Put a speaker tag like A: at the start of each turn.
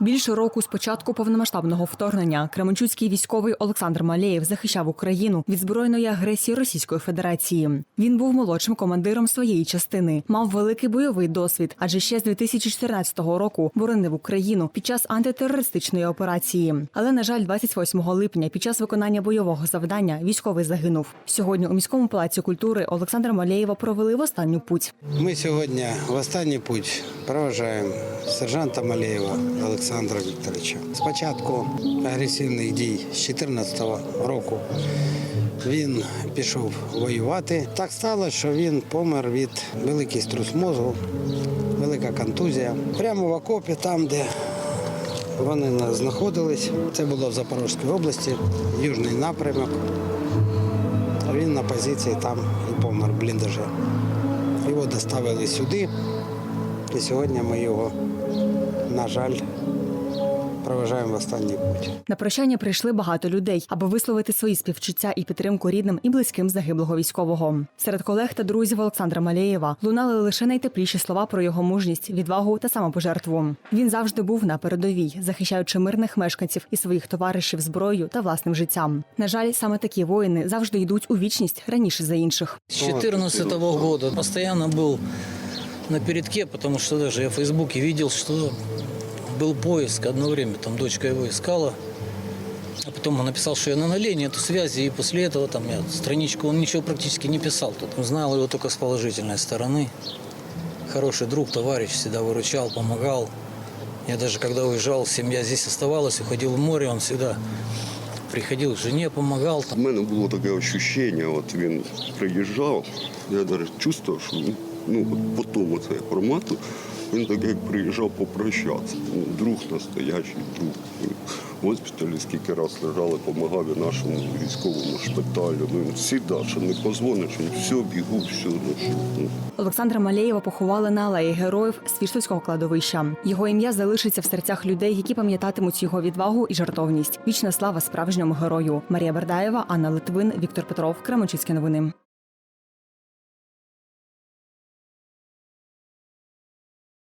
A: Більше року з початку повномасштабного вторгнення Кременчуцький військовий Олександр Малеєв захищав Україну від збройної агресії Російської Федерації. Він був молодшим командиром своєї частини, мав великий бойовий досвід, адже ще з 2014 року боронив Україну під час антитерористичної операції. Але на жаль, 28 липня під час виконання бойового завдання військовий загинув. Сьогодні у міському палаці культури Олександра Малеєва провели в останню путь.
B: Ми сьогодні в останній путь проважаємо сержанта Малеєва Олександра Вікторовича. Спочатку агресивних дій з 2014 року він пішов воювати. Так сталося, що він помер від великий струс мозку, велика контузія. Прямо в окопі, там, де вони знаходились. Це було в Запорізькій області, южний напрямок. Він на позиції там і помер в. Його доставили сюди, і сьогодні ми його, на жаль, проважаємо в останній путь.
A: На прощання прийшли багато людей, аби висловити свої співчуття і підтримку рідним і близьким загиблого військового. Серед колег та друзів Олександра Малеєва лунали лише найтепліші слова про його мужність, відвагу та самопожертву. Він завжди був на передовій, захищаючи мирних мешканців і своїх товаришів зброєю та власним життям. На жаль, саме такі воїни завжди йдуть у вічність раніше за інших.
C: С 2014 года постоянно был на передке, потому что даже я в Фейсбуке видел, что был поиск. Одно время там дочка его искала. А потом он написал, что я на нуле, нету связи. И после этого там я страничку, он ничего практически не писал. Тут знал его только с положительной стороны. Хороший друг, товарищ, всегда выручал, помогал. Я даже когда уезжал, семья здесь оставалась, уходил в море, он всегда приходил к жене, помогал.
D: У мене було таке ощущення, от він приїжджав, я навіть чувствував, що він, ну, от по тому це формату, він так як приїжджав попрощатися. Ну, друг настоящий друг. В госпіталі скільки раз лежали, допомагав і нашому військовому шпиталю. Ну, він завжди, що не позвониш, він все, бігу, все. Ну.
A: Олександра Малеєва поховали на алеї героїв Свіштовського кладовища. Його ім'я залишиться в серцях людей, які пам'ятатимуть його відвагу і жартовність. Вічна слава справжньому герою. Марія Бердаєва, Анна Литвин, Віктор Петров, Кременчуцькі новини.